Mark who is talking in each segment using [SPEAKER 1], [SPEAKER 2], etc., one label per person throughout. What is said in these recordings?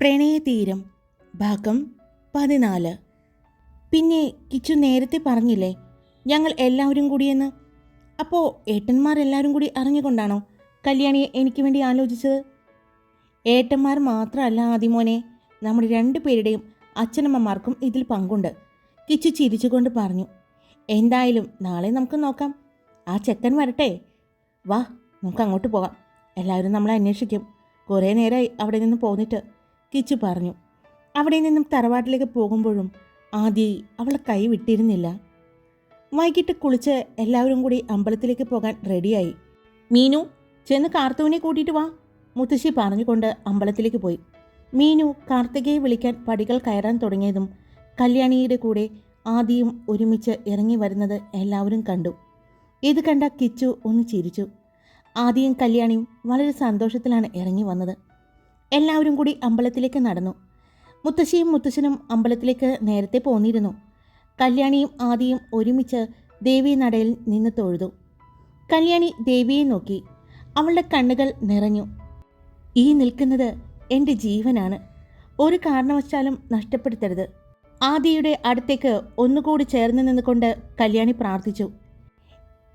[SPEAKER 1] പ്രണയതീരം ഭാഗം പതിനാല്. പിന്നെ കിച്ചു നേരത്തെ പറഞ്ഞില്ലേ ഞങ്ങൾ എല്ലാവരും കൂടിയെന്ന്? അപ്പോൾ ഏട്ടന്മാർ എല്ലാവരും കൂടി അറിഞ്ഞുകൊണ്ടാണോ കല്യാണിയെ എനിക്ക് വേണ്ടി ആലോചിച്ചത്? ഏട്ടന്മാർ മാത്രമല്ല ആദിമോനെ നമ്മുടെ രണ്ടു പേരുടെയും അച്ഛനമ്മമാർക്കും ഇതിൽ പങ്കുണ്ട്. കിച്ചു ചിരിച്ചുകൊണ്ട് പറഞ്ഞു എന്തായാലും നാളെ നമുക്ക് നോക്കാം. ആ ചെക്കൻ വരട്ടെ. വാ നമുക്ക് അങ്ങോട്ട് പോകാം. എല്ലാവരും നമ്മളെ അന്വേഷിക്കും. കുറേ നേരമായി അവിടെ നിന്ന് പോന്നിട്ട്. കിച്ചു പറഞ്ഞു. അവിടെ നിന്നും തറവാട്ടിലേക്ക് പോകുമ്പോഴും ആദി അവളെ കൈ വിട്ടിരുന്നില്ല. വൈകിട്ട് കുളിച്ച് എല്ലാവരും കൂടി അമ്പലത്തിലേക്ക് പോകാൻ റെഡിയായി. മീനു ചെന്ന് കാർത്തുവിനെ കൂട്ടിയിട്ട് വാ മുത്തശ്ശി പറഞ്ഞുകൊണ്ട് അമ്പലത്തിലേക്ക് പോയി. മീനു കാർത്തികയെ വിളിക്കാൻ പടികൾ കയറാൻ തുടങ്ങിയതും കല്യാണിയുടെ കൂടെ ആദിയും ഒരുമിച്ച് ഇറങ്ങി വരുന്നത് എല്ലാവരും കണ്ടു. ഇത് കണ്ട കിച്ചു ഒന്ന് ചിരിച്ചു. ആദിയും കല്യാണിയും വളരെ സന്തോഷത്തിലാണ് ഇറങ്ങി വന്നത്. എല്ലാവരും കൂടി അമ്പലത്തിലേക്ക് നടന്നു. മുത്തശ്ശിയും മുത്തശ്ശനും അമ്പലത്തിലേക്ക് നേരത്തെ പോന്നിരുന്നു. കല്യാണിയും ആദിയും ഒരുമിച്ച് ദേവി നടയിൽ നിന്ന് തൊഴുതു. കല്യാണി ദേവിയെ നോക്കി. അവളുടെ കണ്ണുകൾ നിറഞ്ഞു. ഈ നിൽക്കുന്നത് എന്റെ ജീവനാണ്. ഒരു കാരണവശാലും നഷ്ടപ്പെടുത്തരുത്. ആദിയുടെ അടുത്തേക്ക് ഒന്നുകൂടി ചേർന്ന് നിന്നുകൊണ്ട് കല്യാണി പ്രാർത്ഥിച്ചു.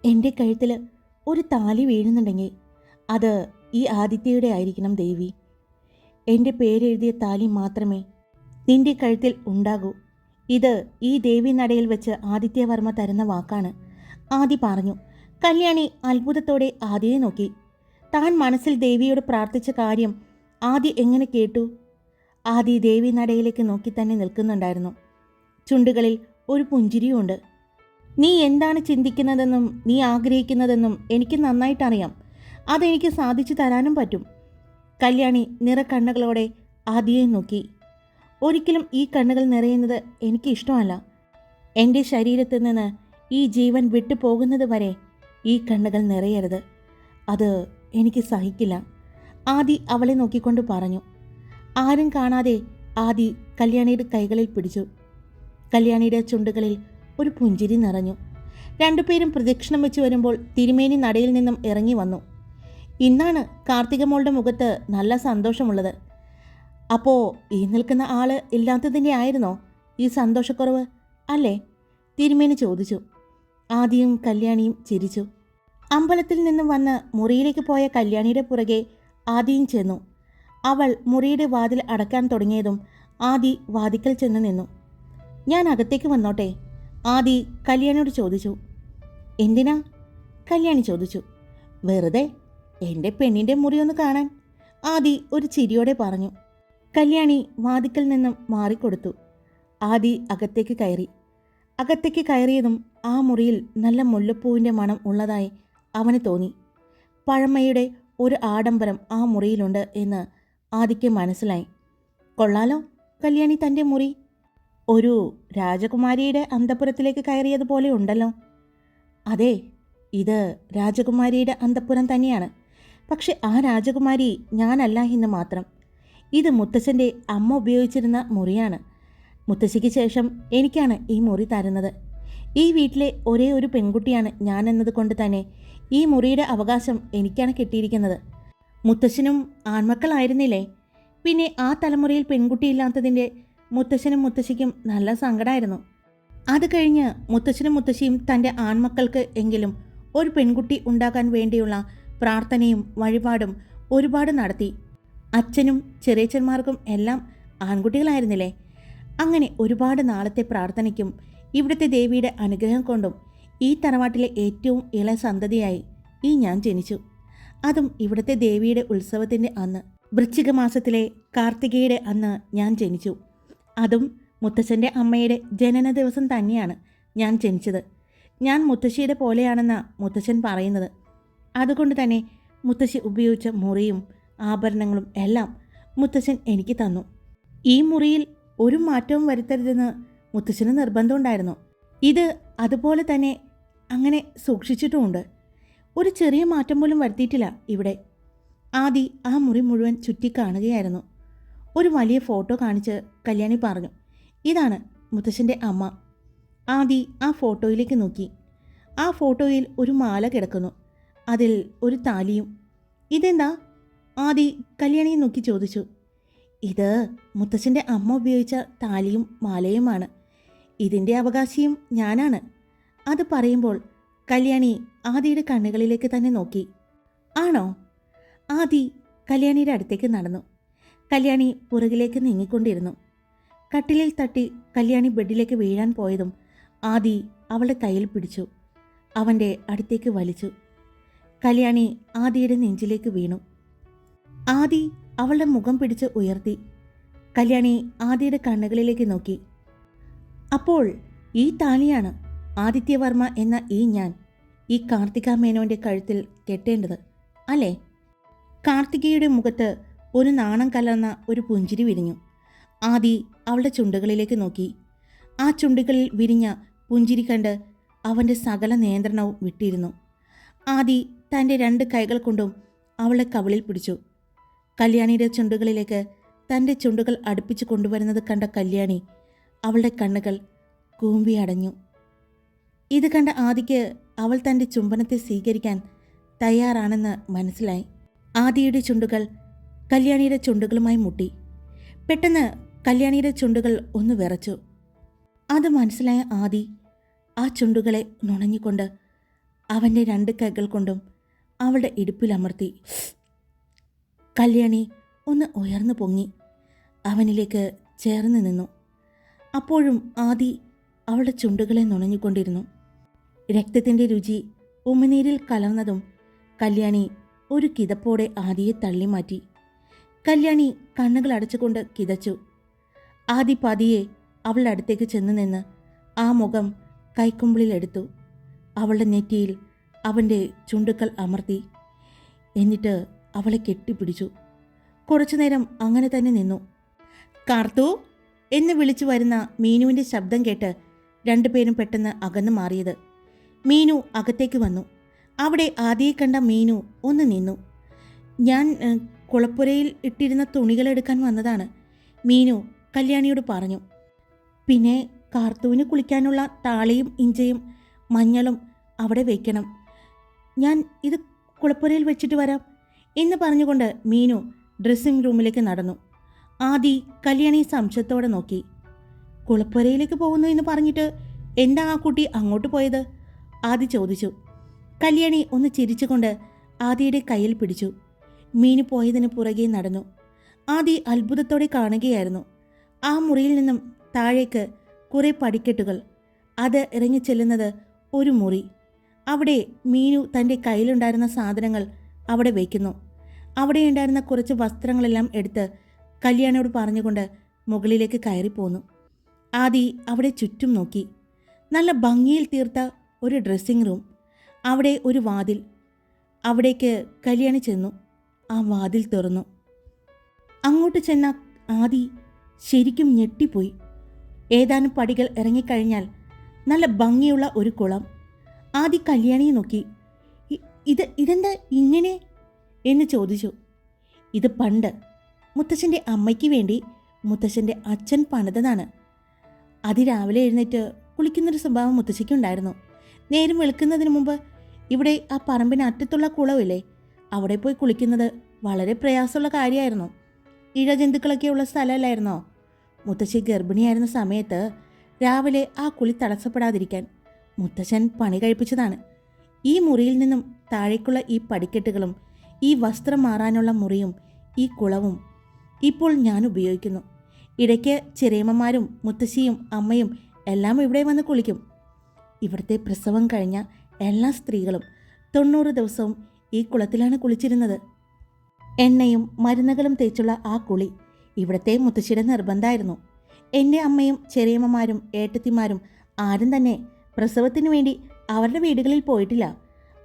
[SPEAKER 1] എന്റെ കഴുത്തിൽ ഒരു താലി വീഴുന്നുണ്ടെങ്കിൽ അത് ഈ ആദിത്യയുടെ ആയിരിക്കണം ദേവി. എന്റെ പേരെഴുതിയ താലി മാത്രമേ നിന്റെ കഴുത്തിൽ ഉണ്ടാകൂ. ഇത് ഈ ദേവി നടയിൽ വെച്ച് ആദിത്യവർമ്മ തരുന്ന വാക്കാണ്. ആദി പറഞ്ഞു കല്യാണി അത്ഭുതത്തോടെ ആദിയെ നോക്കി. താൻ മനസ്സിൽ ദേവിയോട് പ്രാർത്ഥിച്ച കാര്യം ആദി എങ്ങനെ കേട്ടു? ആദി ദേവി നടയിലേക്ക് നോക്കി തന്നെ നിൽക്കുന്നുണ്ടായിരുന്നു. ചുണ്ടുകളിൽ ഒരു പുഞ്ചിരിയുണ്ട്. നീ എന്താണ് ചിന്തിക്കുന്നതെന്നും നീ ആഗ്രഹിക്കുന്നതെന്നും എനിക്ക് നന്നായിട്ടറിയാം. അതെനിക്ക് സാധിച്ചു തരാനും പറ്റും. കല്യാണി നിറക്കണ്ണുകളോടെ ആദിയെ നോക്കി. ഒരിക്കലും ഈ കണ്ണുകൾ നിറയുന്നത് എനിക്ക് ഇഷ്ടമല്ല. എന്റെ ശരീരത്തിൽ നിന്ന് ഈ ജീവൻ വിട്ടുപോകുന്നത് വരെ ഈ കണ്ണുകൾ നിറയരുത്. അത് എനിക്ക് സഹിക്കില്ല. ആദി അവളെ നോക്കിക്കൊണ്ട് പറഞ്ഞു. ആരും കാണാതെ ആദി കല്യാണിയുടെ കൈകളിൽ പിടിച്ചു. കല്യാണിയുടെ ചുണ്ടുകളിൽ ഒരു പുഞ്ചിരി നിറഞ്ഞു. രണ്ടുപേരും പ്രദക്ഷിണം വെച്ച് വരുമ്പോൾ തിരുമേനി നടയിൽ നിന്നും ഇറങ്ങി വന്നു. ഇന്നാണ് കാർത്തികമോളുടെ മുഖത്ത് നല്ല സന്തോഷമുള്ളത്. അപ്പോൾ ഈ നിൽക്കുന്ന ആൾ ഇല്ലാത്തതിന്റെ ആയിരുന്നോ? ഈ സന്തോഷക്കുറവ് അല്ലേ? തിരുമേനി ചോദിച്ചു. ആദ്യം കല്യാണിയും ചിരിച്ചു. അമ്പലത്തിൽ നിന്നും വന്ന് മുറിയിലേക്ക് പോയ കല്യാണിയുടെ പുറകെ ആദിയും ചെന്നു. അവൾ മുറിയുടെ വാതിൽ അടക്കാൻ തുടങ്ങിയതും ആദി വാതിക്കൽ ചെന്ന് നിന്നു. ഞാൻ അകത്തേക്ക് വന്നോട്ടെ? ആദി കല്യാണിയോട് ചോദിച്ചു. എന്തിനാ? കല്യാണി ചോദിച്ചു. വെറുതെ എന്റെ പെണ്ണിന്റെ മുറി ഒന്ന് കാണാൻ. ആദി ഒരു ചിരിയോടെ പറഞ്ഞു. കല്യാണി വാതിക്കൽ നിന്നും മാറിക്കൊടുത്തു. ആദി അകത്തേക്ക് കയറി. അകത്തേക്ക് കയറിയതും ആ മുറിയിൽ നല്ല മുല്ലപ്പൂവിന്റെ മണം ഉള്ളതായി അവന് തോന്നി. പഴമയുടെ ഒരു ആഡംബരം ആ മുറിയിലുണ്ട് എന്ന് ആദിക്ക് മനസ്സിലായി. കൊള്ളാലോ കല്യാണി തന്റെ മുറി. ഒരു രാജകുമാരിയുടെ അന്തപുരത്തിലേക്ക് കയറിയതുപോലെ ഉണ്ടല്ലോ. അതെ ഇത് രാജകുമാരിയുടെ അന്തപുരം തന്നെയാണ്. പക്ഷെ ആ രാജകുമാരി ഞാനല്ല എന്ന് മാത്രം. ഇത് മുത്തശ്ശന്റെ അമ്മ ഉപയോഗിച്ചിരുന്ന മുറിയാണ്. മുത്തശ്ശിക്ക് ശേഷം എനിക്കാണ് ഈ മുറി തരുന്നത്. ഈ വീട്ടിലെ ഒരേ ഒരു പെൺകുട്ടിയാണ് ഞാൻ എന്നതുകൊണ്ട് തന്നെ ഈ മുറിയുടെ അവകാശം എനിക്കാണ് കിട്ടിയിരിക്കുന്നത്. മുത്തശ്ശനും ആൺമക്കളായിരുന്നില്ലേ? പിന്നെ ആ തലമുറയിൽ പെൺകുട്ടിയില്ലാത്തതിന്റെ മുത്തശ്ശനും മുത്തശ്ശിക്കും നല്ല സങ്കടമായിരുന്നു അത് കഴിഞ്ഞ് മുത്തശ്ശനും മുത്തശ്ശിയും തന്റെ ആൺമക്കൾക്ക് എങ്കിലും ഒരു പെൺകുട്ടി ഉണ്ടാക്കാൻ വേണ്ടിയുള്ള പ്രാർത്ഥനയും വഴിപാടും ഒരുപാട് നടത്തി. അച്ഛനും ചെറിയച്ഛന്മാർക്കും എല്ലാം ആൺകുട്ടികളായിരുന്നില്ലേ? അങ്ങനെ ഒരുപാട് നാളത്തെ പ്രാർത്ഥനയ്ക്കും ഇവിടുത്തെ ദേവിയുടെ അനുഗ്രഹം കൊണ്ടും ഈ തറവാട്ടിലെ ഏറ്റവും ഇള സന്തതിയായി ഈ ഞാൻ ജനിച്ചു. അതും ഇവിടുത്തെ ദേവിയുടെ ഉത്സവത്തിന്റെ അന്ന്. വൃശ്ചിക മാസത്തിലെ കാർത്തികയുടെ അന്ന് ഞാൻ ജനിച്ചു. അതും മുത്തശ്ശന്റെ അമ്മയുടെ ജനന ദിവസം തന്നെയാണ് ഞാൻ ജനിച്ചത്. ഞാൻ മുത്തശ്ശിയുടെ പോലെയാണെന്ന മുത്തശ്ശൻ പറയുന്നത്. അതുകൊണ്ട് തന്നെ മുത്തശ്ശി ഉപയോഗിച്ച മുറിയും ആഭരണങ്ങളും എല്ലാം മുത്തശ്ശൻ എനിക്ക് തന്നു. ഈ മുറിയിൽ ഒരു മാറ്റവും വരുത്തരുതെന്ന് മുത്തശ്ശന് നിർബന്ധമുണ്ടായിരുന്നു ഇത് അതുപോലെ തന്നെ അങ്ങനെ സൂക്ഷിച്ചിട്ടുമുണ്ട്. ഒരു ചെറിയ മാറ്റം പോലും വരുത്തിയിട്ടില്ല ഇവിടെ. ആദി ആ മുറി മുഴുവൻ ചുറ്റി കാണുകയായിരുന്നു. ഒരു വലിയ ഫോട്ടോ കാണിച്ച് കല്യാണി പറഞ്ഞു ഇതാണ് മുത്തശ്ശന്റെ അമ്മ. ആദി ആ ഫോട്ടോയിലേക്ക് നോക്കി. ആ ഫോട്ടോയിൽ ഒരു മാല കിടക്കുന്നു. അതിൽ ഒരു താലിയും. ഇതെന്താ? ആദി കല്യാണിയെ നോക്കി ചോദിച്ചു. ഇത് മുത്തച്ഛന്റെ അമ്മ ഉപയോഗിച്ച താലിയും മാലയുമാണ്. ഇതിന്റെ അവകാശിയും ഞാനാണ്. അത് പറയുമ്പോൾ കല്യാണി ആദിയുടെ കണ്ണുകളിലേക്ക് തന്നെ നോക്കി. ആണോ? ആദി കല്യാണിയുടെ അടുത്തേക്ക് നടന്നു. കല്യാണി പുറകിലേക്ക് നീങ്ങിക്കൊണ്ടിരുന്നു. കട്ടിലിൽ തട്ടി കല്യാണി ബെഡിലേക്ക് വീഴാൻ പോയതും ആദി അവളുടെ കയ്യിൽ പിടിച്ചു. അവന്റെ അടുത്തേക്ക് വലിച്ചു. കല്യാണി ആദിയുടെ നെഞ്ചിലേക്ക് വീണു. ആദി അവളുടെ മുഖം പിടിച്ച് ഉയർത്തി. കല്യാണി ആദിയുടെ കണ്ണുകളിലേക്ക് നോക്കി. അപ്പോൾ ഈ താലിയാണ് ആദിത്യവർമ്മ എന്ന ഈ ഞാൻ ഈ കാർത്തിക മേനോന്റെ കഴുത്തിൽ കെട്ടേണ്ടത് അല്ലേ? കാർത്തികയുടെ മുഖത്ത് ഒരു നാണം കലർന്ന ഒരു പുഞ്ചിരി വിരിഞ്ഞു. ആദി അവളുടെ ചുണ്ടുകളിലേക്ക് നോക്കി. ആ ചുണ്ടുകളിൽ വിരിഞ്ഞ പുഞ്ചിരി കണ്ട് അവന്റെ സകല നിയന്ത്രണവും വിട്ടിരുന്നു. ആദി തന്റെ രണ്ട് കൈകൾ കൊണ്ടും അവളെ കവിളിൽ പിടിച്ചു. കല്യാണിയുടെ ചുണ്ടുകളിലേക്ക് തന്റെ ചുണ്ടുകൾ അടുപ്പിച്ച് കൊണ്ടുവരുന്നത് കണ്ട കല്യാണി അവളുടെ കണ്ണുകൾ കൂമ്പി അടഞ്ഞു. ഇത് കണ്ട ആദിക്ക് അവൾ തന്റെ ചുംബനത്തെ സ്വീകരിക്കാൻ തയ്യാറാണെന്ന് മനസ്സിലായി. ആദിയുടെ ചുണ്ടുകൾ കല്യാണിയുടെ ചുണ്ടുകളുമായി മുട്ടി. പെട്ടെന്ന് കല്യാണിയുടെ ചുണ്ടുകൾ ഒന്ന് വിറച്ചു. അത് മനസ്സിലായ ആദി ആ ചുണ്ടുകളെ നുണഞ്ഞുകൊണ്ട് അവന്റെ രണ്ട് കൈകൾ കൊണ്ടും അവളുടെ ഇടുപ്പിലമർത്തി കല്യാണി ഒന്ന് ഉയർന്നു പൊങ്ങി അവനിലേക്ക് ചേർന്ന് നിന്നു. അപ്പോഴും ആദി അവളുടെ ചുണ്ടുകളെ നുണഞ്ഞുകൊണ്ടിരുന്നു. രക്തത്തിന്റെ രുചി ഉമിനീരിൽ കലർന്നതും കല്യാണി ഒരു കിതപ്പോടെ ആദിയെ തള്ളി മാറ്റി. കല്യാണി കണ്ണുകൾ അടച്ചുകൊണ്ട് കിതച്ചു. ആദി പതിയെ അവളുടെ അടുത്തേക്ക് ചെന്നു നിന്ന് ആ മുഖം കൈക്കുമ്പിളിൽ എടുത്തു. അവളുടെ നെറ്റിയിൽ അവന്റെ ചുണ്ടുക്കൾ അമർത്തി. എന്നിട്ട് അവളെ കെട്ടിപ്പിടിച്ചു. കുറച്ചുനേരം അങ്ങനെ തന്നെ നിന്നു. കാർത്തു എന്ന് വിളിച്ചു വരുന്ന മീനുവിന്റെ ശബ്ദം കേട്ട് രണ്ടുപേരും പെട്ടെന്ന് അകന്നു മാറിയത്. മീനു അകത്തേക്ക് വന്നു. അവിടെ ആദ്യയെ കണ്ട മീനു ഒന്ന് നിന്നു. ഞാൻ കുളപ്പുരയിൽ ഇട്ടിരുന്ന തുണികൾ എടുക്കാൻ വന്നതാണ് മീനു കല്യാണിയോട് പറഞ്ഞു. പിന്നെ കാർത്തുവിന് കുളിക്കാനുള്ള താളിയും ഇഞ്ചയും മഞ്ഞളും അവിടെ വയ്ക്കണം ഞാൻ ഇത് കുളപ്പുരയിൽ വെച്ചിട്ട് വരാം എന്ന് പറഞ്ഞുകൊണ്ട് മീനു ഡ്രസ്സിംഗ് റൂമിലേക്ക് നടന്നു. ആദി കല്യാണി സംശയത്തോടെ നോക്കി. കുളപ്പുരയിലേക്ക് പോകുന്നു എന്ന് പറഞ്ഞിട്ട് എന്താ ആ കുട്ടി അങ്ങോട്ട് പോയത്? ആദി ചോദിച്ചു. കല്യാണി ഒന്ന് ചിരിച്ചുകൊണ്ട് ആദിയുടെ കയ്യിൽ പിടിച്ചു. മീനു പോയതിന് പുറകെ നടന്നു. ആദി അത്ഭുതത്തോടെ കാണുകയായിരുന്നു. ആ മുറിയിൽ നിന്നും താഴേക്ക് കുറേ പടിക്കെട്ടുകൾ. അത് ഇറങ്ങി ചെല്ലുന്നത് ഒരു മുറി. അവിടെ മീനു തന്റെ കയ്യിലുണ്ടായിരുന്ന സാധനങ്ങൾ അവിടെ വയ്ക്കുന്നു. അവിടെ ഉണ്ടായിരുന്ന കുറച്ച് വസ്ത്രങ്ങളെല്ലാം എടുത്ത് കല്യാണിയോട് പറഞ്ഞുകൊണ്ട് മുകളിലേക്ക് കയറിപ്പോന്നു ആദി അവിടെ ചുറ്റും നോക്കി. നല്ല ഭംഗിയിൽ തീർത്ത ഒരു ഡ്രസ്സിംഗ് റൂം. അവിടെ ഒരു വാതിൽ. അവിടേക്ക് കല്യാണി ചെന്നു. ആ വാതിൽ തുറന്നു. അങ്ങോട്ട് ചെന്ന ആദി ശരിക്കും ഞെട്ടിപ്പോയി. ഏതാനും പടികൾ ഇറങ്ങിക്കഴിഞ്ഞാൽ നല്ല ഭംഗിയുള്ള ഒരു കുളം. ആദ്യ കല്യാണിയെ നോക്കി. "ഇ- ഇത് ഇതെന്താ ഇങ്ങനെ? എന്ന് ചോദിച്ചു. ഇത് പണ്ട് മുത്തച്ഛന്റെ അമ്മയ്ക്ക് വേണ്ടി മുത്തച്ഛന്റെ അച്ഛൻ പണിതതാണ്. അതിരാവിലെ എഴുന്നേറ്റ് കുളിക്കുന്നൊരു സ്വഭാവം മുത്തശ്ശിക്കുണ്ടായിരുന്നു നേരം വെളുക്കുന്നതിന് മുമ്പ് ഇവിടെ ആ പറമ്പിന് അറ്റത്തുള്ള കുളമില്ലേ? അവിടെ പോയി കുളിക്കുന്നത് വളരെ പ്രയാസമുള്ള കാര്യമായിരുന്നു. ഇഴജന്തുക്കളൊക്കെ ഉള്ള സ്ഥലമല്ലായിരുന്നോ? മുത്തശ്ശി ഗർഭിണിയായിരുന്ന സമയത്ത് രാവിലെ ആ കുളി തടസ്സപ്പെടാതിരിക്കാൻ മുത്തശ്ശൻ പണി കഴിപ്പിച്ചതാണ്. ഈ മുറിയിൽ നിന്നും താഴേക്കുള്ള ഈ പടിക്കെട്ടുകളും ഈ വസ്ത്രം മാറാനുള്ള മുറിയും ഈ കുളവും ഇപ്പോൾ ഞാൻ ഉപയോഗിക്കുന്നു. ഇടയ്ക്ക് ചെറിയമ്മമാരും മുത്തശ്ശിയും അമ്മയും എല്ലാം ഇവിടെ വന്ന് കുളിക്കും. ഇവിടുത്തെ പ്രസവം കഴിഞ്ഞ എല്ലാ സ്ത്രീകളും തൊണ്ണൂറ് ദിവസവും ഈ കുളത്തിലാണ് കുളിച്ചിരുന്നത്. എണ്ണയും മരുന്നുകളും തേച്ചുള്ള ആ കുളി ഇവിടുത്തെ മുത്തശ്ശിയുടെ നിർബന്ധമായിരുന്നു എന്റെ അമ്മയും ചെറിയമ്മമാരും ഏട്ടത്തിമാരും ആരും തന്നെ പ്രസവത്തിനു വേണ്ടി അവരുടെ വീടുകളിൽ പോയിട്ടില്ല.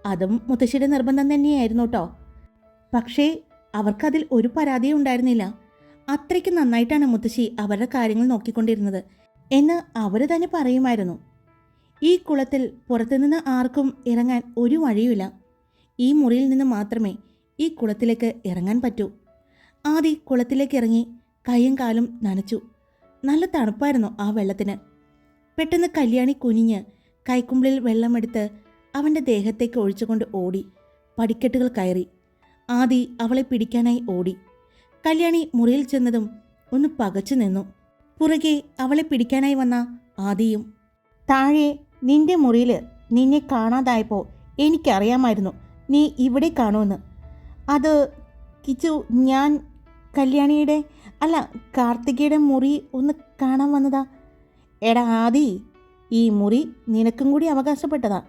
[SPEAKER 1] അതും മുത്തശ്ശിയുടെ നിർബന്ധം തന്നെയായിരുന്നു കേട്ടോ. പക്ഷേ അവർക്കതിൽ ഒരു പരാതിയും ഉണ്ടായിരുന്നില്ല. അത്രയ്ക്ക് നന്നായിട്ടാണ് മുത്തശ്ശി അവരുടെ കാര്യങ്ങൾ നോക്കിക്കൊണ്ടിരുന്നത് എന്ന് അവർ തന്നെ പറയുമായിരുന്നു. ഈ കുളത്തിൽ പുറത്തുനിന്ന് ആർക്കും ഇറങ്ങാൻ ഒരു വഴിയുമില്ല. ഈ മുറിയിൽ നിന്ന് മാത്രമേ ഈ കുളത്തിലേക്ക് ഇറങ്ങാൻ പറ്റൂ. ആദി കുളത്തിലേക്ക് ഇറങ്ങി കൈയും കാലും നനച്ചു. നല്ല തണുപ്പായിരുന്നു ആ വെള്ളത്തിന്. പെട്ടെന്ന് കല്യാണി കുനിഞ്ഞ് കൈക്കുമ്പിളിൽ വെള്ളമെടുത്ത് അവന്റെ ദേഹത്തേക്ക് ഒഴിച്ചുകൊണ്ട് ഓടി പടിക്കെട്ടുകൾ കയറി. ആദി അവളെ പിടിക്കാനായി ഓടി. കല്യാണി മുറിയിൽ ചെന്നതും ഒന്ന് പകച്ചു നിന്നു. പുറകെ അവളെ പിടിക്കാനായി വന്ന ആദിയും താഴെ നിന്റെ മുറിയിൽ നിന്നെ കാണാതായപ്പോൾ എനിക്കറിയാമായിരുന്നു നീ ഇവിടെ കാണുമെന്ന്. അത് കിച്ചു ഞാൻ കല്യാണിയുടെ അല്ല കാർത്തികയുടെ മുറി ഒന്ന് കാണാൻ വന്നതാ. എടാ ആദി ഈ മുറി നിനക്കും കൂടി അവകാശപ്പെട്ടതാ.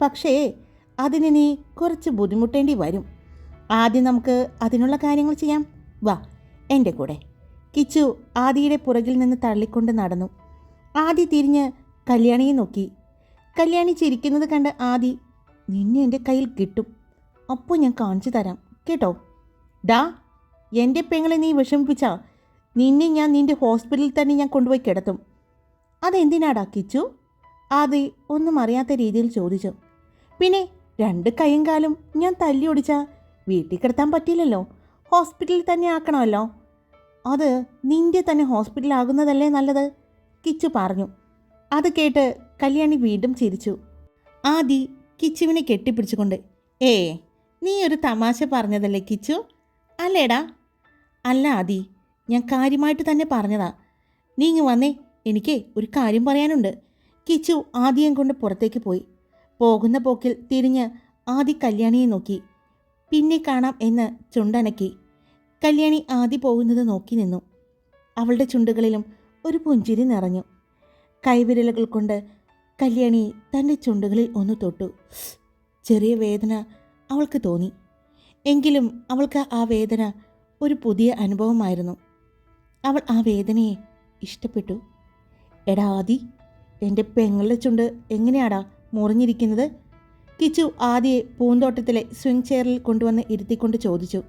[SPEAKER 1] പക്ഷേ അതിന് നീ കുറച്ച് ബുദ്ധിമുട്ടേണ്ടി വരും. ആദ്യം നമുക്ക് അതിനുള്ള കാര്യങ്ങൾ ചെയ്യാം. വാ എന്റെ കൂടെ. കിച്ചു ആദിയുടെ പുറകിൽ നിന്ന് തള്ളിക്കൊണ്ട് നടന്നു. ആദി തിരിഞ്ഞ് കല്യാണിയെ നോക്കി. കല്യാണി ചിരിക്കുന്നത് കണ്ട് ആദി നിന്നെ എന്റെ കയ്യിൽ കിട്ടും. അപ്പോൾ ഞാൻ കാണിച്ചു തരാം. കേട്ടോ? ഡാ എന്റെ പെങ്ങളെ നീ വിഷമിപ്പിച്ചാ? നിന്നെ ഞാൻ നിന്റെ ഹോസ്പിറ്റലിൽ തന്നെ ഞാൻ കൊണ്ടുപോയി കിടത്തും. അതെന്തിനാടാ കിച്ചു? ആദി ഒന്നും അറിയാത്ത രീതിയിൽ ചോദിച്ചു. പിന്നെ രണ്ട് കൈയും കാലും ഞാൻ തല്ലി ഓടിച്ചാൽ വീട്ടിൽ കിടത്താൻ പറ്റില്ലല്ലോ ഹോസ്പിറ്റലിൽ തന്നെ ആക്കണമല്ലോ. അത് നിന്റെ തന്നെ ഹോസ്പിറ്റലാകുന്നതല്ലേ നല്ലത്? കിച്ചു പറഞ്ഞു. അത് കേട്ട് കല്യാണി വീണ്ടും ചിരിച്ചു. ആദി കിച്ചുവിനെ കെട്ടിപ്പിടിച്ചുകൊണ്ട് ഏ നീ ഒരു തമാശ പറഞ്ഞതല്ലേ കിച്ചു? അല്ലേടാ അല്ല ആദി ഞാൻ കാര്യമായിട്ട് തന്നെ പറഞ്ഞതാ. നീ ഇങ്ങ് വന്നേ എനിക്ക് ഒരു കാര്യം പറയാനുണ്ട്. കിച്ചു ആദിയം കൊണ്ട് പുറത്തേക്ക് പോയി. പോകുന്ന പോക്കിൽ തിരിഞ്ഞ് ആദി കല്യാണിയെ നോക്കി. പിന്നെ കാണാം എന്ന് ചുണ്ടനക്കി. കല്യാണി ആദി പോകുന്നത് നോക്കി നിന്നു. അവളുടെ ചുണ്ടുകളിലും ഒരു പുഞ്ചിരി നിറഞ്ഞു. കൈവിരലുകൾ കൊണ്ട് കല്യാണി തന്റെ ചുണ്ടുകളിൽ ഒന്ന് തൊട്ടു. ചെറിയ വേദന അവൾക്ക് തോന്നി. എങ്കിലും അവൾക്ക് ആ വേദന ഒരു പുതിയ അനുഭവമായിരുന്നു. അവൾ ആ വേദനയെ ഇഷ്ടപ്പെട്ടു. എടാ ആദി എന്റെ പെങ്ങളുടെ ചുണ്ട് എങ്ങനെയാടാ മുറിഞ്ഞിരിക്കുന്നത്? കിച്ചു ആദിയെ പൂന്തോട്ടത്തിലെ സ്വിംഗ് ചെയറിൽ കൊണ്ടുവന്ന് ഇരുത്തിക്കൊണ്ട് ചോദിച്ചു.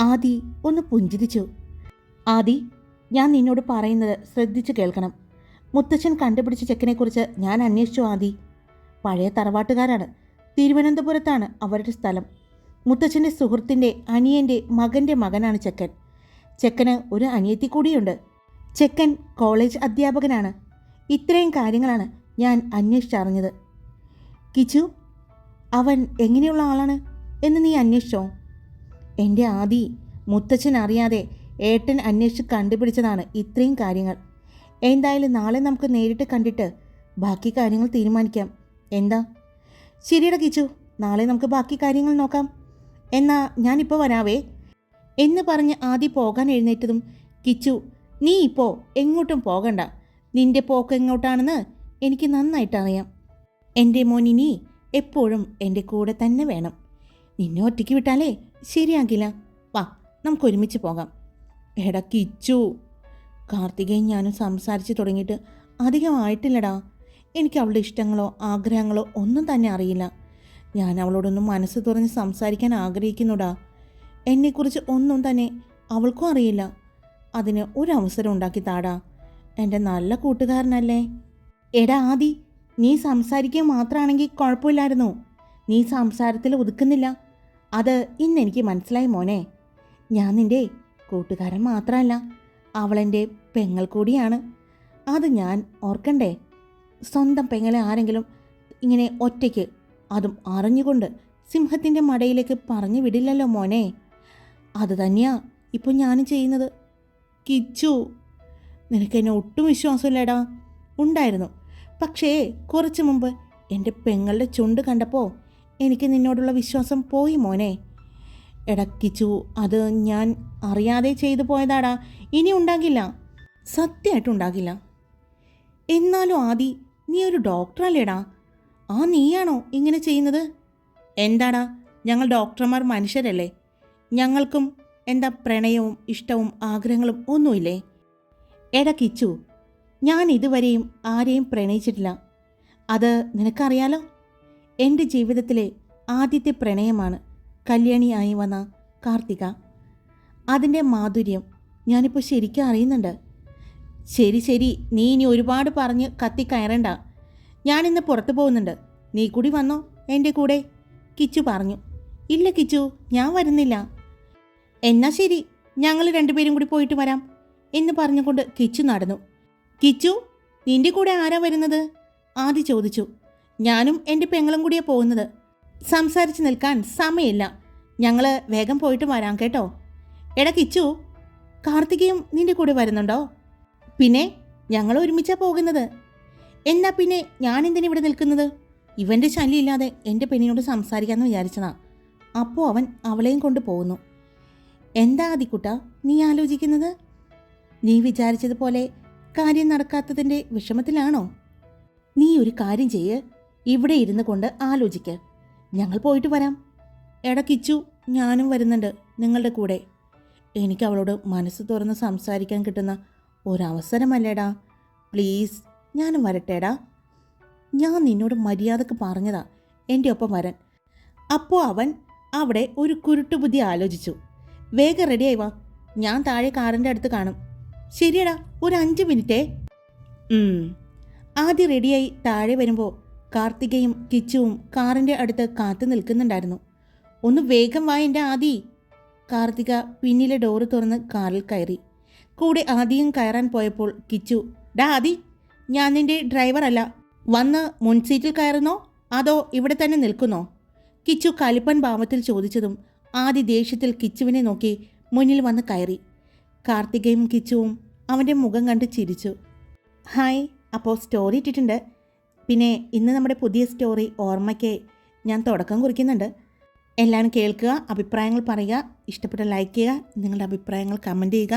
[SPEAKER 1] ആദി ഒന്ന് പുഞ്ചിരിച്ചു. ആദി ഞാൻ നിന്നോട് പറയുന്നത് ശ്രദ്ധിച്ചു കേൾക്കണം. മുത്തച്ഛൻ കണ്ടുപിടിച്ച ചെക്കനെക്കുറിച്ച് ഞാൻ അന്വേഷിച്ചു ആദി. പഴയ തറവാട്ടുകാരാണ്. തിരുവനന്തപുരത്താണ് അവരുടെ സ്ഥലം. മുത്തച്ഛന്റെ സുഹൃത്തിന്റെ അനിയന്റെ മകന്റെ മകനാണ് ചെക്കൻ. ചെക്കന് ഒരു അനിയത്തി കൂടിയുണ്ട്. ചെക്കൻ കോളേജ് അധ്യാപകനാണ്. ഇത്രയും കാര്യങ്ങളാണ് ഞാൻ അന്വേഷിച്ചറിഞ്ഞത്. കിച്ചു അവൻ എങ്ങനെയുള്ള ആളാണ് എന്ന് നീ അന്വേഷിച്ചോ? എന്റെ ആദി മുത്തച്ഛൻ അറിയാതെ ഏട്ടൻ അന്വേഷിച്ച് കണ്ടുപിടിച്ചതാണ് ഇത്രയും കാര്യങ്ങൾ. എന്തായാലും നാളെ നമുക്ക് നേരിട്ട് കണ്ടിട്ട് ബാക്കി കാര്യങ്ങൾ തീരുമാനിക്കാം. എന്താ? ശരിയട കിച്ചു നാളെ നമുക്ക് ബാക്കി കാര്യങ്ങൾ നോക്കാം. എന്നാ ഞാനിപ്പോൾ വരാവേ. എന്ന് പറഞ്ഞ് ആദി പോകാൻ എഴുന്നേറ്റതും കിച്ചു നീ ഇപ്പോൾ എങ്ങോട്ടും പോകണ്ട. നിന്റെ പോക്ക് എങ്ങോട്ടാണെന്ന് എനിക്ക് നന്നായിട്ട് അറിയാം എന്റെ മോനിനി എപ്പോഴും എന്റെ കൂടെ തന്നെ വേണം. നിന്നെ ഒറ്റയ്ക്ക് വിട്ടാലേ ശരിയാകില്ല. വാ നമുക്ക് ഒരുമിച്ച് പോകാം. എടാ കിച്ചു. കാർത്തികയും ഞാനും സംസാരിച്ച് തുടങ്ങിയിട്ട് അധികമായിട്ടില്ലടാ എനിക്ക് അവളുടെ ഇഷ്ടങ്ങളോ ആഗ്രഹങ്ങളോ ഒന്നും തന്നെ അറിയില്ല. ഞാൻ അവളോടൊന്നും മനസ്സ് തുറന്ന് സംസാരിക്കാൻ ആഗ്രഹിക്കുന്നുടാ. എന്നെക്കുറിച്ച് ഒന്നും തന്നെ അവൾക്കും അറിയില്ല. അതിന് ഒരു അവസരം ഉണ്ടാക്കി താടാ എന്റെ നല്ല കൂട്ടുകാരനല്ലേ? എടാ ആദി നീ സംസാരിക്കുക മാത്രമാണെങ്കിൽ കുഴപ്പമില്ലായിരുന്നു. നീ സംസാരത്തിൽ ഒതുക്കുന്നില്ല. അത് ഇന്നെനിക്ക് മനസ്സിലായി മോനെ. ഞാൻ നിന്റെ കൂട്ടുകാരൻ മാത്രമല്ല അവളെന്റെ പെങ്ങൾ കൂടിയാണ്. അത് ഞാൻ ഓർക്കണ്ടേ? സ്വന്തം പെങ്ങളെ ആരെങ്കിലും ഇങ്ങനെ ഒറ്റയ്ക്ക് അതും അറിഞ്ഞുകൊണ്ട് സിംഹത്തിന്റെ മടയിലേക്ക് പറഞ്ഞു വിടില്ലല്ലോ മോനെ. അത് തന്നെയാ ഇപ്പോൾ ഞാനും ചെയ്യുന്നത്. കിച്ചു നിനക്ക് എന്നെ ഒട്ടും വിശ്വാസമില്ലടാ. ഉണ്ടായിരുന്നു. പക്ഷേ കുറച്ച് മുമ്പ് എന്റെ പെങ്ങളുടെ ചുണ്ട് കണ്ടപ്പോൾ എനിക്ക് നിന്നോടുള്ള വിശ്വാസം പോയി മോനെ. കിച്ചു അത് ഞാൻ അറിയാതെ ചെയ്തു പോയതാടാ. ഇനി ഉണ്ടാകില്ല. സത്യമായിട്ടുണ്ടാകില്ല എന്നാലും ആദി നീ ഒരു ഡോക്ടറല്ലേടാ. ആ നീയാണോ ഇങ്ങനെ ചെയ്യുന്നത്? എന്താടാ ഞങ്ങൾ ഡോക്ടർമാർ മനുഷ്യരല്ലേ? ഞങ്ങൾക്കും എന്താ പ്രണയവും ഇഷ്ടവും ആഗ്രഹങ്ങളും ഒന്നുമില്ലേ? എടാ കിച്ചു ഞാൻ ഇതുവരെയും ആരെയും പ്രണയിച്ചിട്ടില്ല. അത് നിനക്കറിയാലോ? എന്റെ ജീവിതത്തിലെ ആദ്യത്തെ പ്രണയമാണ് കല്യാണിയായി വന്ന കാർത്തിക. അതിന്റെ മാധുര്യം ഞാനിപ്പോൾ ശരിക്കും അറിയുന്നുണ്ട്. ശരി ശരി നീ ഇനി ഒരുപാട് പറഞ്ഞ് കത്തി കയറണ്ട. ഞാനിന്ന് പുറത്തു പോകുന്നുണ്ട്. നീ കൂടി വന്നോ? എന്റെ കൂടെ. കിച്ചു പറഞ്ഞു. ഇല്ല കിച്ചു. ഞാൻ വരുന്നില്ല. എന്നാ ശരി. ഞങ്ങൾ രണ്ടുപേരും കൂടി പോയിട്ട് വരാം എന്ന് പറഞ്ഞുകൊണ്ട് കിച്ചു നടന്നു. കിച്ചു നിന്റെ കൂടെ ആരാ വരുന്നത്? ആദി ചോദിച്ചു. ഞാനും എന്റെ പെങ്ങളും കൂടിയാ പോകുന്നത്. സംസാരിച്ച് നിൽക്കാൻ സമയമില്ല. ഞങ്ങൾ വേഗം പോയിട്ട് വരാം കേട്ടോ. എടാ കിച്ചു കാർത്തികയും നിന്റെ കൂടെ വരുന്നുണ്ടോ? പിന്നെ ഞങ്ങൾ ഒരുമിച്ചാ പോകുന്നത്. എന്നാ പിന്നെ ഞാൻ എന്തിനാ ഇവിടെ നിൽക്കുന്നത്? ഇവന്റെ ശല്യം ഇല്ലാതെ എന്റെ പെണ്ണിനോട് സംസാരിക്കാമെന്ന് വിചാരിച്ചതാ. അപ്പോൾ അവൻ അവളെയും കൊണ്ട് പോകുന്നു. എന്താ ആദിക്കുട്ട നീ ആലോചിക്കുന്നത്? നീ വിചാരിച്ചതുപോലെ കാര്യം നടക്കാത്തതിന്റെ വിഷമത്തിലാണോ? നീ ഒരു കാര്യം ചെയ്യ്. ഇവിടെ ഇരുന്ന് കൊണ്ട് ആലോചിക്ക്. ഞങ്ങൾ പോയിട്ട് വരാം. ഇടക്കിച്ചു കിച്ചു ഞാനും വരുന്നുണ്ട് നിങ്ങളുടെ കൂടെ. എനിക്ക് അവളോട് മനസ്സ് തുറന്ന് സംസാരിക്കാൻ കിട്ടുന്ന ഒരവസരമല്ലേടാ? പ്ലീസ് ഞാനും വരട്ടേടാ. ഞാൻ നിന്നോട് മര്യാദയ്ക്ക് പറഞ്ഞതാ. എന്റെ ഒപ്പം വരാൻ. അപ്പോൾ അവൻ അവിടെ ഒരു കുരുട്ടുബുദ്ധി ആലോചിച്ചു. വേഗം റെഡിയായി വാ. ഞാൻ താഴെ കാറിന്റെ അടുത്ത് കാണും. ശരിയടാ ഒരു അഞ്ച് മിനിറ്റേ. ആദ്യം റെഡിയായി താഴെ വരുമ്പോൾ കാർത്തികയും കിച്ചുവും കാറിന്റെ അടുത്ത് കാത്തു നിൽക്കുന്നുണ്ടായിരുന്നു. ഒന്ന് വേഗം വാ എന്റെ ആദി. കാർത്തിക പിന്നിലെ ഡോറ് തുറന്ന് കാറിൽ കയറി. കൂടെ ആദിയും കയറാൻ പോയപ്പോൾ കിച്ചു ഡാ ആദി ഞാൻ നിന്റെ ഡ്രൈവറല്ല വന്ന് മുൻസീറ്റിൽ കയറുന്നോ? അതോ ഇവിടെ തന്നെ നിൽക്കുന്നോ? കിച്ചു കലിപ്പൻ ഭാവത്തിൽ ചോദിച്ചതും ആദ്യ ദേഷ്യത്തിൽ കിച്ചുവിനെ നോക്കി മുന്നിൽ വന്ന് കയറി. കാർത്തികയും കിച്ചുവും അവന്റെ മുഖം കണ്ട് ചിരിച്ചു. ഹായ് അപ്പോൾ സ്റ്റോറി ഇട്ടിട്ടുണ്ട്. പിന്നെ ഇന്ന് നമ്മുടെ പുതിയ സ്റ്റോറി ഓർമ്മയ്ക്ക് ഞാൻ തുടക്കം കുറിക്കുന്നുണ്ട്. എല്ലാവരും കേൾക്കുക അഭിപ്രായങ്ങൾ പറയുക ഇഷ്ടപ്പെട്ട ലൈക്ക് ചെയ്യുക നിങ്ങളുടെ അഭിപ്രായങ്ങൾ കമന്റ് ചെയ്യുക.